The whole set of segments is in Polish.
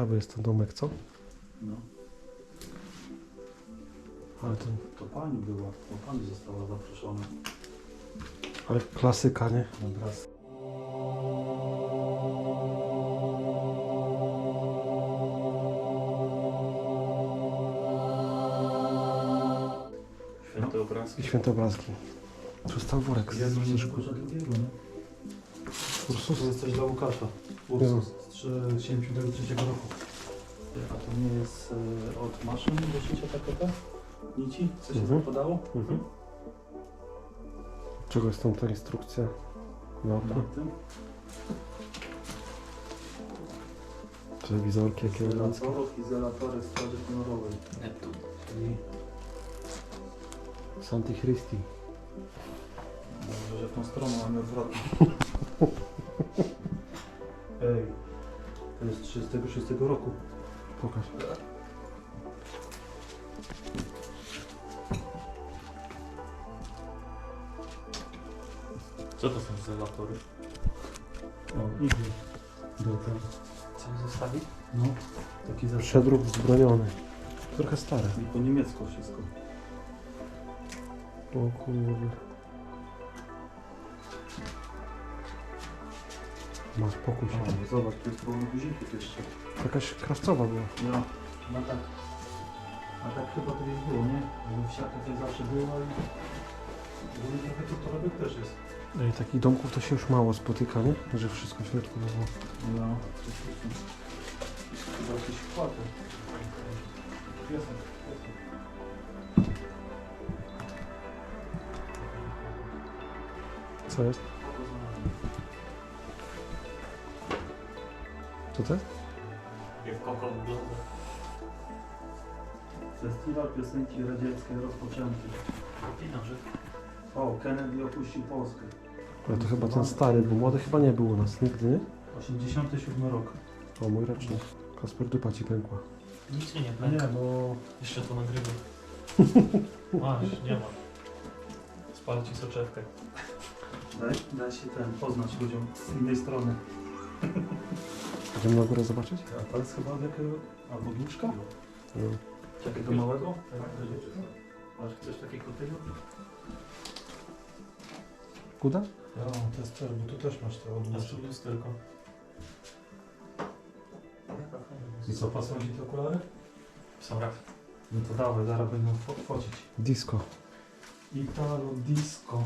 Ciekawy jest ten domek, co? No. Ale, ten, To pani była, to pani została zaproszona. ale klasyka, nie? Na wraz. Święte obrazki. I świętobrazki. Tu stał worek z, Jezu, nie z, szkoda drugiego, nie? Ursus. To jest coś dla Łukasza. Ursus z 73 roku. A to nie jest e, od maszyn do szycia takie te nici? Co się Mhm. tam podało? Mhm. Czego jest tam ta instrukcja? No, Na to tym. telewizorki jakie eleganckie. Izolatorów, izolatory straży honorowej. Neptun. Czyli Santi Christi. Dobrze, że w tą stronę mamy odwrotnie. Ej, to jest 36 roku. Pokaż. Co to są izolatory? O, igły. Do ten. Co zostawi? No, taki zestaw. Przedruk wzbroniony. Trochę stare. I po niemiecku wszystko. O kurde. Masz pokój się. O, zobacz, tu jest pełno guzików jeszcze. Jakaś krawcowa była. No, no tak. A tak chyba kiedyś było, nie? Bo w siatkach tak zawsze było i... Bo trochę tu torebek też jest. I takich domków to się już mało spotyka, nie? Że wszystko w środku było. No, coś jest. Chyba jakieś. Piesek, piesek. Co jest? To jest? Jak koko wygląda. Festiwal piosenki radzieckiej rozpoczęty. Pieniążek. O, Kennedy opuścił Polskę. Ale to chyba ten stary, bo młody chyba nie był u nas nigdy, nie? 87 rok. O, mój rocznik. Kasper dupa ci pękła. Nic mi nie No nie, pęka. bo Jeszcze to nagrywam. Masz, nie ma. Spal ci soczewkę. daj, daj się ten poznać ludziom z innej strony. Idziemy na górę zobaczyć? A to jest chyba od jakiego... albo gniczka? No. Takiego małego? Masz, chcesz takiego tego? Kuda? Ja, to jest ten, bo tu też masz te Znaczy odłóżki. lusterko. I co, pasują ci te okulary? Są raf. No to dawaj, zaraz będą fo- focić. Disco. Italo Disco.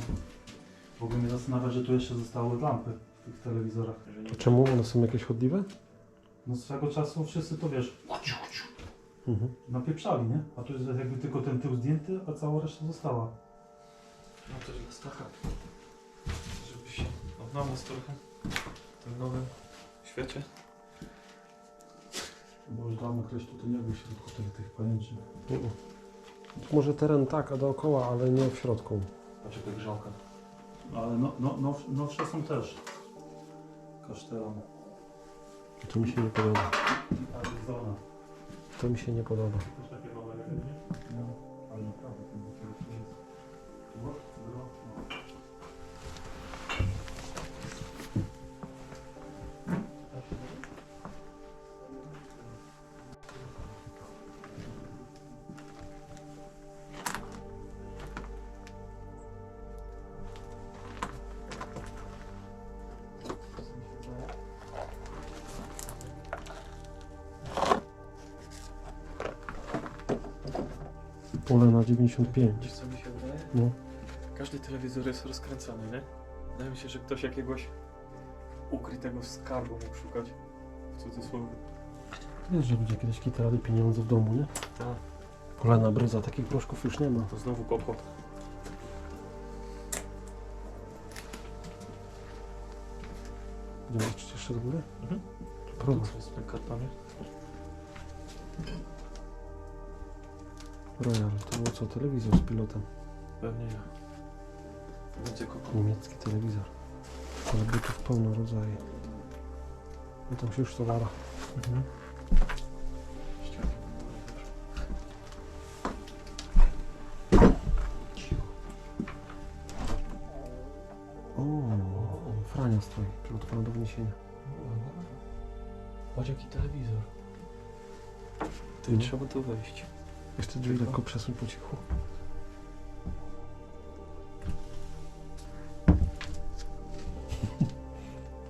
W ogóle mnie zastanawia, że tu jeszcze zostały lampy w tych telewizorach. To czemu? One są jakieś chodliwe? No swego czasu wszyscy to wiesz, Mhm. napieprzali, nie? A tu jest jakby tylko ten tył zdjęty, a cała reszta została. No też dla Stacha. Żebyś się odnalazł trochę w tym nowym świecie. Bo już dawno ktoś tutaj nie był w środku tych, tych pajęczyn. Mhm. Tu Może teren tak, a dookoła, ale nie w środku. Patrz jaka grzałka. Ale no, no, now, nowsze są też. Kasztelan. To mi się nie podoba. To mi się nie podoba. Też takie jak nie? No, ale naprawdę Pole na 95. Wiesz co mi się wydaje? No. Każdy telewizor jest rozkręcany, nie? Wydaje mi się, że ktoś jakiegoś ukrytego skarbu mógł szukać. W cudzysłowie. Wiesz, że ludzie kiedyś kitrali pieniądze w domu, nie? Tak. Polena bryza, takich proszków już nie ma. To znowu koko. Będziemy liczyć jeszcze do góry? Mhm. Próbuj. Co jest z? Royal, to było co? Telewizor z pilotem. Pewnie ja. Będzie koko. Niemiecki telewizor. Ale butów pełno rodzaje. No tam się już to wara. Mhm. O, Frania stoi, przygotowany do wniesienia. Patrz jaki telewizor. Ty, No. trzeba tu wejść. Jeszcze drzwi lekko przesuń po cichu.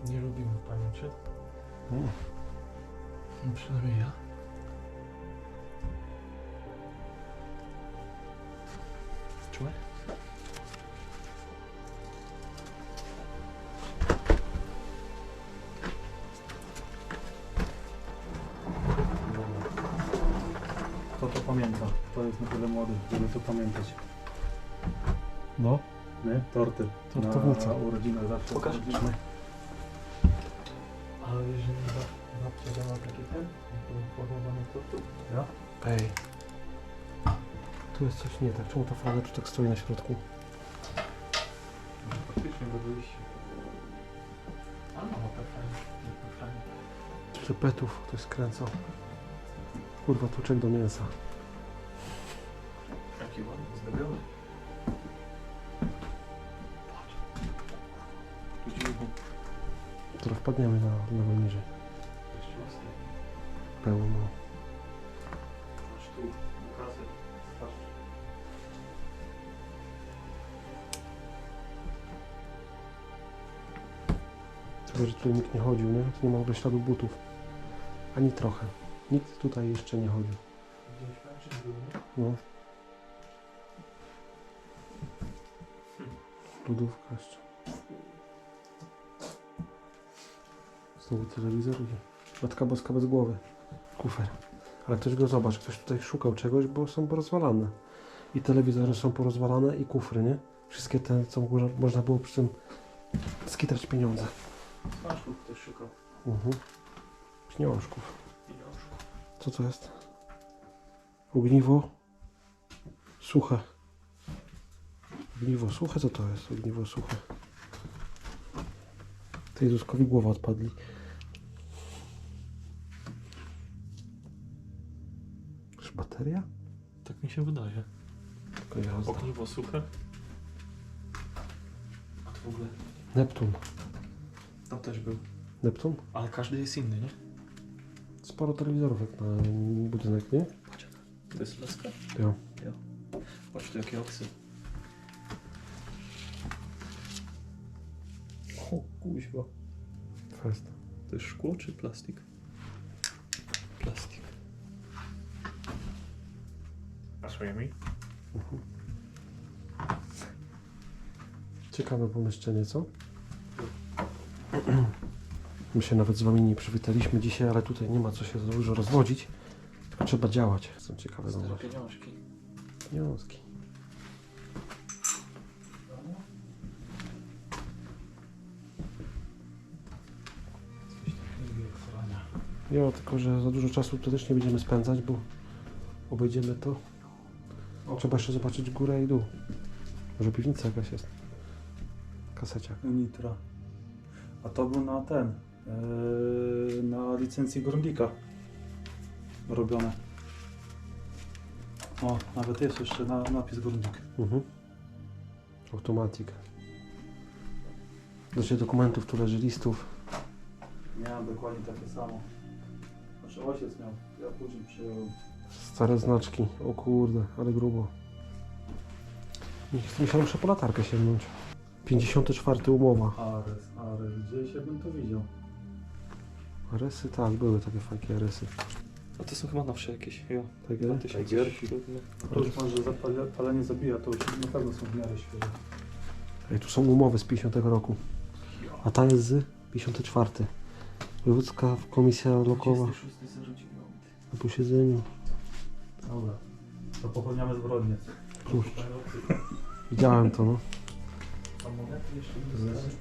Nie lubimy paniczy. O, No przynajmniej pamięta? To jest na tyle młody, żeby to pamiętać. No, Nie? Torty. Tortownica. Na urodzinę zawsze. Pokaż. urodziny. Ale jeżeli babcia dała takie ten, pochowane tortu. Ja? ej. Tu jest coś nie tak. Czemu ta tu tak stoi na środku? Faktycznie do wyjścia. A no, tak fajnie. tak fajnie. Tyle petów ktoś skręcał. Kurwa, tłuczek do mięsa. Jaki ładny, zdobiony. Patrz. Tu. Teraz wpadniemy na lewo niżej. Jeszcze mocniej. Pełno. Aż tu. Patrz. Tylko, że tutaj nikt nie chodził, nie? Tu nie ma w ogóle śladu butów. Ani trochę. Nikt tutaj jeszcze nie chodził. Gdzieś nie? No. Lodówka jeszcze. Znowu telewizor i Matka Boska bez głowy. Kufer. Ale ktoś go zobacz, ktoś tutaj szukał czegoś, bo są porozwalane. I telewizory są porozwalane i kufry, nie? Wszystkie te, co można- można było przy tym skitrać pieniądze. Smaczków ktoś szukał. Mhm. Pieniążków. Pieniążków. Co to jest? Ogniwo suche. Ogniwo suche? Co to jest? Ogniwo suche. Tej Zuzkowi głowa odpadli. Czy bateria? Tak mi się wydaje. Tylko jazda. Ogniwo suche. A to w ogóle... Neptun. Tam też był. Neptun? Ale każdy jest inny, nie? Sporo telewizorów jak na budynek, nie? Patrz. To jest laska? Ja. Ja. Patrz tu jakie oksy. Kuźwa. Fest. To jest szkło czy plastik? Plastik. Pasuje mi? Ciekawe pomieszczenie, co? My się nawet z wami nie przywitaliśmy dzisiaj, ale tutaj nie ma co się za dużo rozwodzić. Tylko trzeba działać. Są ciekawe Stare pieniążki. Pieniążki. Jo, tylko że za dużo czasu to też nie będziemy spędzać, bo obejdziemy to. Trzeba jeszcze zobaczyć górę i dół. Może piwnica jakaś jest. Kaseciak. Nitra. A to był na ten. Yy, na licencji Gorlika robione. O, nawet jest jeszcze na, napis Gorlik. Mhm. Automatik. Dość dokumentów, tu leży listów. Miałem dokładnie takie samo. Znaczy ojciec miał, ja później przyjąłem. Stare znaczki. O kurde, ale grubo. Myślałem, muszę po latarkę sięgnąć. 54 umowa. Ares, Ares, gdzieś ja bym to widział. Aresy? Tak, były takie fajki aresy. A to są chyba nowsze jakieś. Jo. Tak, 2007. To już może zapale- palenie zabija, to już na pewno są w miarę świeże. Ej, tu są umowy z 50 roku. A ta jest z 54. Wojewódzka Komisja Lokowa 26.09. na posiedzeniu. Dobra, to popełniamy zbrodnię. Kurczę, widziałem to, no. A monety jeszcze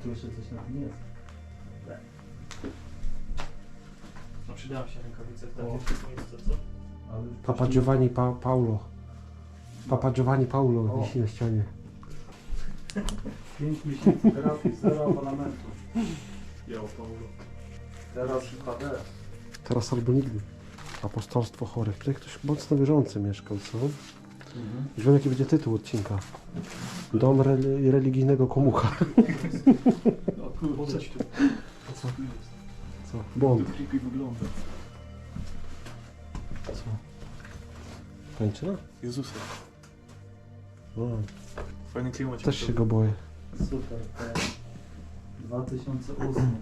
Tu jeszcze coś na tym jest. No przydają się rękawice w O. takie miejsce, co? Ale Papa Giovanni pa Paulo. Papa Giovanni Paulo O. wisi na ścianie. 5 miesięcy terapii, zero abonamentu. Ja Paulo. Teraz HD. Teraz albo nigdy. Apostolstwo chorych. Tutaj ktoś mocno wierzący mieszkał, co? Mhm. Już wiem jaki będzie tytuł odcinka. Dom reli religijnego komucha. O kurde. Co? Co? Tu creepy wygląda. Co? Pęczyna? Jezusa. No, Fajny klimat. też się go boję. Super. to 2008.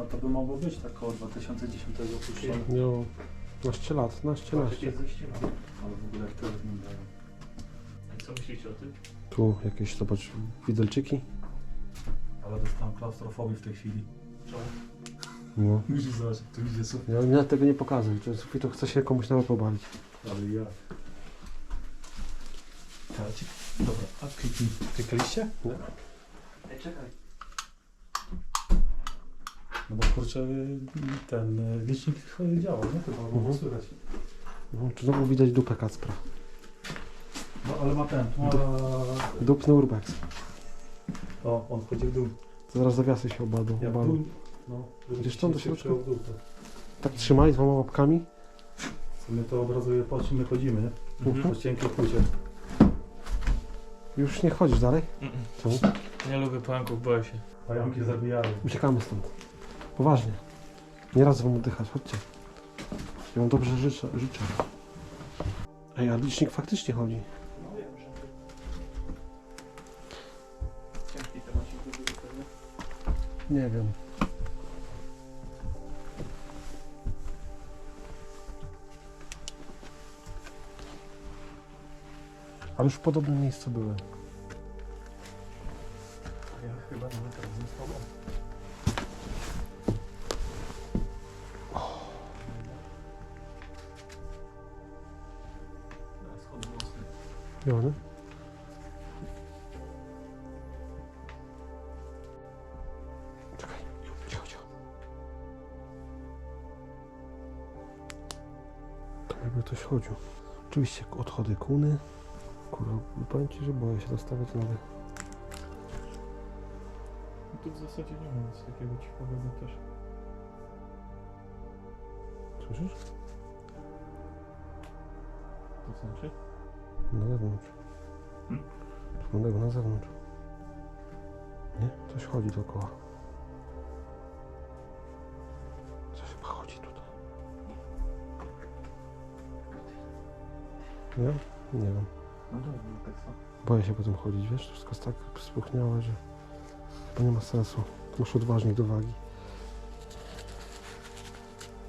No to by mogło być tak około 2010 puszczone. Miał 12 lat, 12, 12. Ale w ogóle jak to wyglądają. I co myślicie o tym? Tu jakieś, zobacz, widelczyki. Ale dostałem klaustrofobii w tej chwili. No. Musisz zobaczyć, tu idzie super. Ja, ja tego nie pokażę, to jest to chce się komuś nawet pobawić. Ale ja. Dobra, a kliknij. Klikaliście? Nie. Ej, czekaj. No bo kurczę, ten y, licznik działa, nie? Chyba Mhm. było słychać. No, tu znowu widać dupę Kacpra. No ale ma ten, ma... Dupny urbex. O, on chodzi w dół. Zaraz zawiasy się obadą. Jak w obalą. dół. No, Gdzieś tam do się środka? przyjął w dół, to. Tak trzymaj dwoma łapkami. W sumie to obrazuje, po czym my chodzimy, nie? Mhm. Po cienkiej płycie. Już nie chodzisz dalej? Mm-mm. Czemu? Nie lubię pająków, boję się. Pająki zabijają. Uciekamy stąd. Poważnie. Nie raz wam oddychać, chodźcie. Ja wam dobrze życzę. życzę. Ej, a licznik faktycznie chodzi. Nie wiem. Ale już w podobnym miejscu byłem. Odchody kuny. Kurwa, powiem ci, że boję się dostawiać nowe. No tu w zasadzie nie ma nic takiego ciekawego też. Słyszysz? To znaczy? Na zewnątrz. Hmm? Wygląda na zewnątrz. Nie? Coś chodzi dookoła. Nie? Nie wiem. No dobra, tak samo. Boję się po tym chodzić, wiesz? To wszystko jest tak spuchniałe, że chyba nie ma sensu. Muszę odważnie do wagi.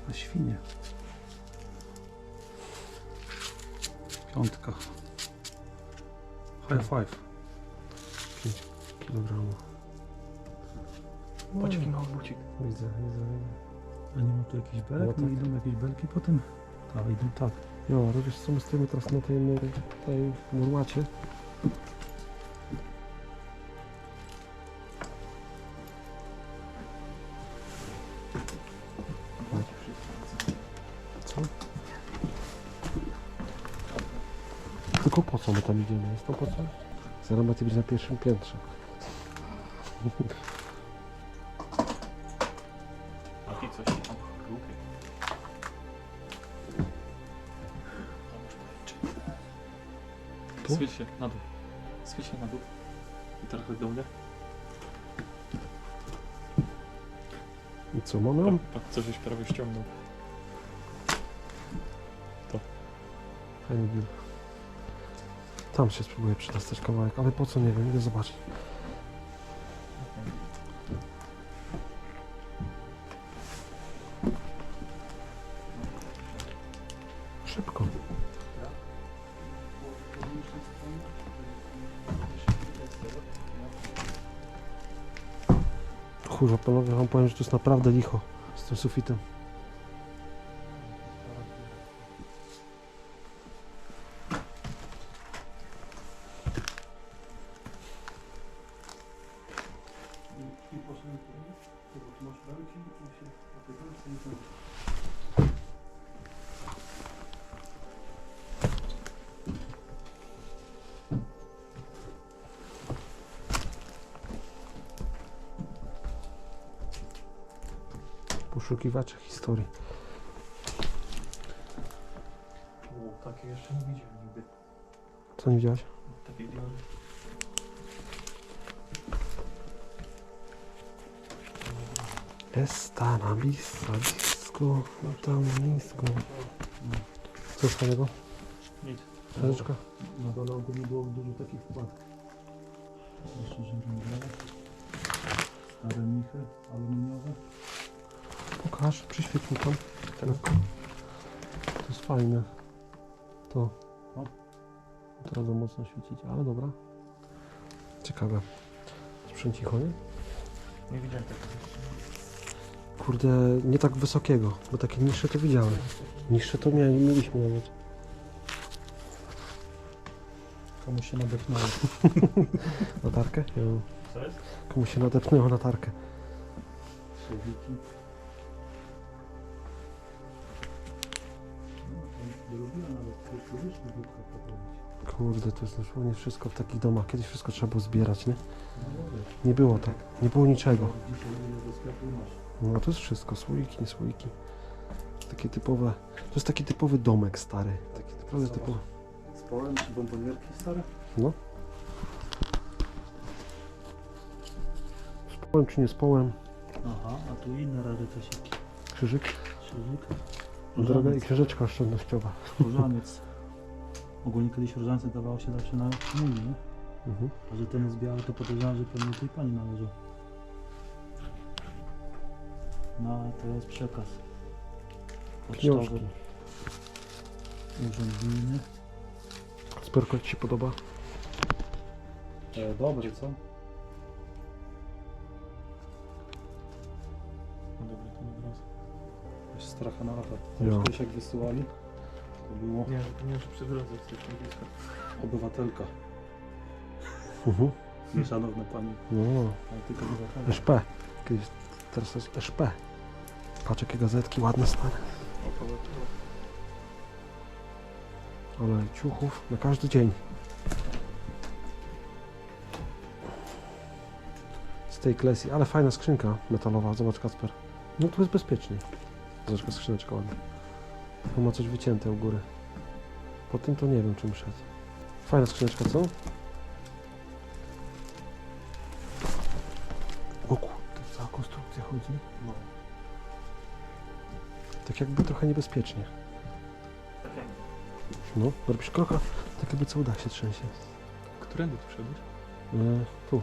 A świnie. Piątka. High five. 5 kg. Patrz jaki mały bucik. Widzę, widzę, widzę. A nie ma tu jakichś belek? No No, tak. idą jakieś belki potem? Tak, idą tak. Jo, ale co, my stoimy teraz na tej, mur, tej murłacie. Co? Tylko po co my tam idziemy? Jest to po co? Zaraz macie być na pierwszym piętrze. A ty coś tam chrupie. Tu? Schyl się na dół. Schyl się na dół. I trochę do mnie. I co, mamy ją? Tak, tak, coś żeś prawie ściągnął. Tam się spróbuję przydostać kawałek, ale po co nie wiem, idę zobaczyć. Kurwa, panowie, wam powiem, że to jest naprawdę licho z tym sufitem. Poszukiwacze historii. O, takie jeszcze nie widziałem nigdy. Co nie widziałeś? Takie diody. Está na blisko, blisko, tam blisko. Co jest fajnego? Nic. Książeczka? Na dole ogólnie było dużo takich wkładek. Jeszcze żyrandole. Stare michy aluminiowe. Pokaż, przyświeć mi tam. To jest fajne. To. Teraz za mocno świecić, ale dobra. Ciekawe. Sprzęcicho, nie? Nie widziałem tego. Kurde, nie tak wysokiego, bo takie niższe to widziałem. Niższe to mieli, mieliśmy nawet. Komuś się nadepnęło. Latarkę? Jo. Co jest? Komuś się nadepnęło latarkę. Szewiki. Kurde, to jest dosłownie wszystko w takich domach. Kiedyś wszystko trzeba było zbierać, nie? Nie było tak. Nie było niczego. No to jest wszystko. Słoiki, nie słoiki. Takie typowe. To jest taki typowy domek stary. Taki naprawdę typowy. Z połem czy bombonierki stare? No. Z połem czy nie z połem? Aha, a tu inne rarytasiki. Krzyżyk. Krzyżyk. Droga i książeczka oszczędnościowa. Różaniec. Ogólnie kiedyś różańce dawało się zawsze na mój, nie? Mhm. A że ten jest biały, to podejrzewam, że pewnie tej pani należał. No, to jest przekaz. Pocztowy. Książki. Urząd gminy. Sperko ci się podoba? E, dobry, co? No dobra, to obraz. Jest stracha na lata. Jo. Kiedyś jak wysyłali, to było Nie, nie, że tych blisko. obywatelka. Mhm. Nieszanowna pani, No, ale tylko obywatelka. SP. Kiedyś, teraz to jest SP. Patrz jakie gazetki ładne stare. Ale ciuchów na każdy dzień. Z tej klesji, ale fajna skrzynka metalowa, zobacz Kacper. No tu jest bezpiecznie. Zobacz jaka skrzyneczka ładna. Tu ma coś wycięte u góry. Po tym to nie wiem czym szedł. Fajna skrzyneczka, co? O kurde, cała konstrukcja chodzi. No. Tak jakby trochę niebezpiecznie. No, robisz kroka, tak jakby cały dach się trzęsie. Którędy tu szedłeś? E, tu.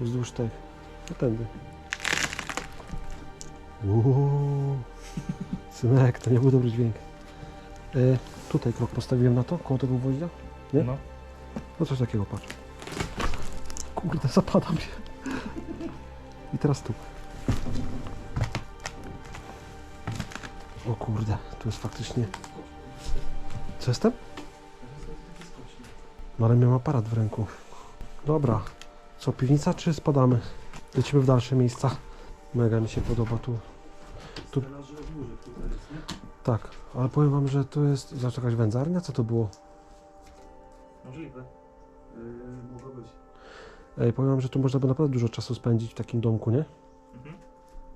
Wzdłuż tych. No tędy. Uuu. Synek, to nie był dobry dźwięk. E, tutaj krok postawiłem na to, koło tego gwoździa. Nie? No. No coś takiego, patrz. Kurde, zapadam się. I teraz tu. O kurde, tu jest faktycznie... Co jestem? No ale miałem aparat w ręku. Dobra. Co, piwnica czy spadamy? Lecimy w dalsze miejsca. Mega mi się podoba tu. Tu- Tak, ale powiem wam, że tu jest... Zobacz, jakaś wędzarnia? Co to było? Możliwe. Yy, mogło być. Ej, powiem wam, że tu można by naprawdę dużo czasu spędzić w takim domku, nie? Mhm.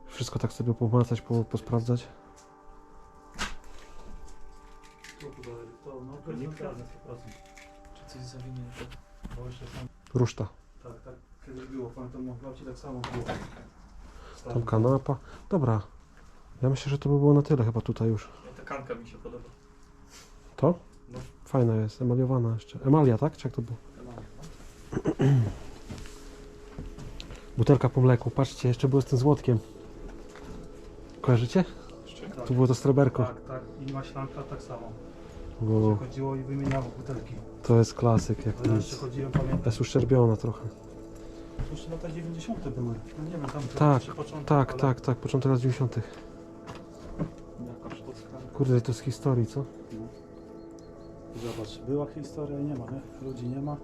Wszystko tak sobie pomacać, po, posprawdzać. Tu tutaj, to no, to jest Nikt neutralne 100%. Czy coś zawinięte? Bo jeszcze tam, Ruszta. tak, tak, kiedyś było, pamiętam, no, babci tak samo było. Tam kanapa. Dobra. Ja myślę, że to by było na tyle chyba tutaj już. Ta kanka mi się podoba. To? No. Fajna jest, emaliowana jeszcze. Emalia, tak? Czy jak to było? Butelka po mleku. Patrzcie, jeszcze było z tym złotkiem. Kojarzycie? Jeszcze? Tak, Tu było to sreberko. tak, tak, i maślanka tak samo. O, Się chodziło i wymieniało butelki. to jest klasyk, jak Ale ja jeszcze nic. chodziłem, pamiętam, Jest uszczerbiona trochę. to jeszcze lata 90 były. No nie wiem, tam Tak, przy początku, Tak, ale tak, tak, początek lat 90. Kurde, to z historii, co? Zobacz, była historia i nie ma, nie? Ludzi nie ma.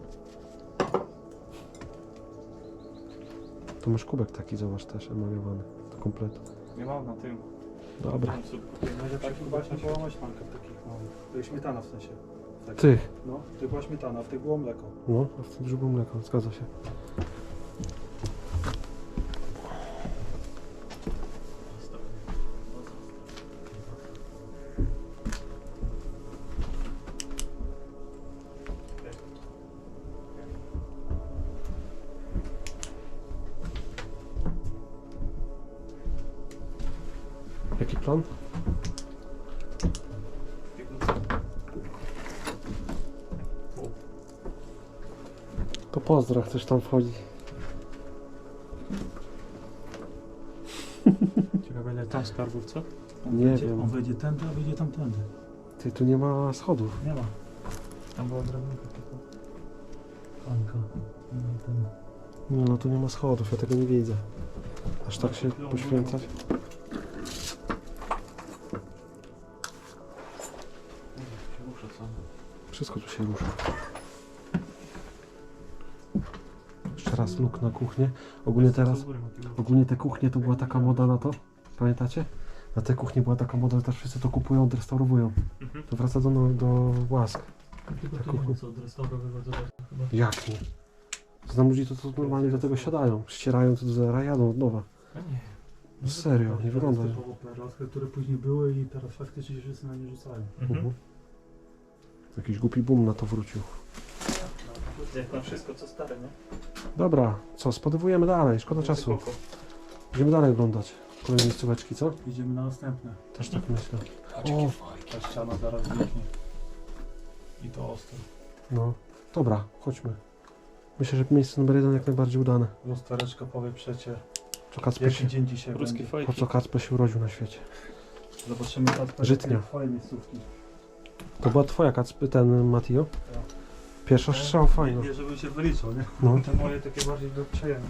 Tu masz kubek taki, zobacz, też emaliowany. Do kompletu. Nie mam na tym. Dobra. Najlepsza tak, właśnie była maślanka w takich małych. To jest śmietana w sensie. Tak. Tych. No, to była śmietana, w tych było mleko. No, a w tym było mleko, zgadza się. karton. To pozdro, coś tam wchodzi. Ciekawe ile tam skarbów, co? On Nie wiem. On wejdzie tędy, a wyjdzie tamtędy. Ty, tu nie ma schodów. Nie ma. Tam była drabinka tylko. Anka. No. Nie, no tu nie ma schodów, ja tego nie widzę. Aż tak się poświęcać. Się rusza. Jeszcze raz luk na kuchnię. Ogólnie teraz, ogólnie te kuchnie to była taka moda na to. Pamiętacie? Na te kuchnie była taka moda, że teraz wszyscy to kupują, odrestaurowują. Mhm. To wraca do, do łask. Tylko tu nie kuchnia. ma co odrestaurowywać, zobacz, chyba. Jak nie? Znam ludzi, to, to normalnie do tego siadają. Ścierają to do zera, jadą od nowa. A nie. No serio, nie wygląda. Typowo perlotki, które później były i teraz faktycznie się wszyscy na nie rzucają. Mhm. Jakiś głupi boom na to wrócił. Jak na wszystko co stare, nie? Dobra, co, spodywujemy dalej, szkoda czasu. Spoko. Idziemy dalej oglądać. Kolejne miejscóweczki, co? Idziemy na następne. Też tak myślę. O, ta ściana zaraz zniknie. I to ostro. No, dobra, chodźmy. Myślę, że miejsce numer jeden jak najbardziej udane. Lustereczko powie przecie, Co Kacper się, jaki dzień dzisiaj Ruskie będzie. po fajki. co Kacper się urodził na świecie? Zobaczymy Kacper, Żytnia. jakie twoje miejscówki. To była twoja Kacper, ten Matio? Pierwsza strzał fajna. Nie, żebym się wyliczył, nie? No. Te moje takie bardziej do przejęcia.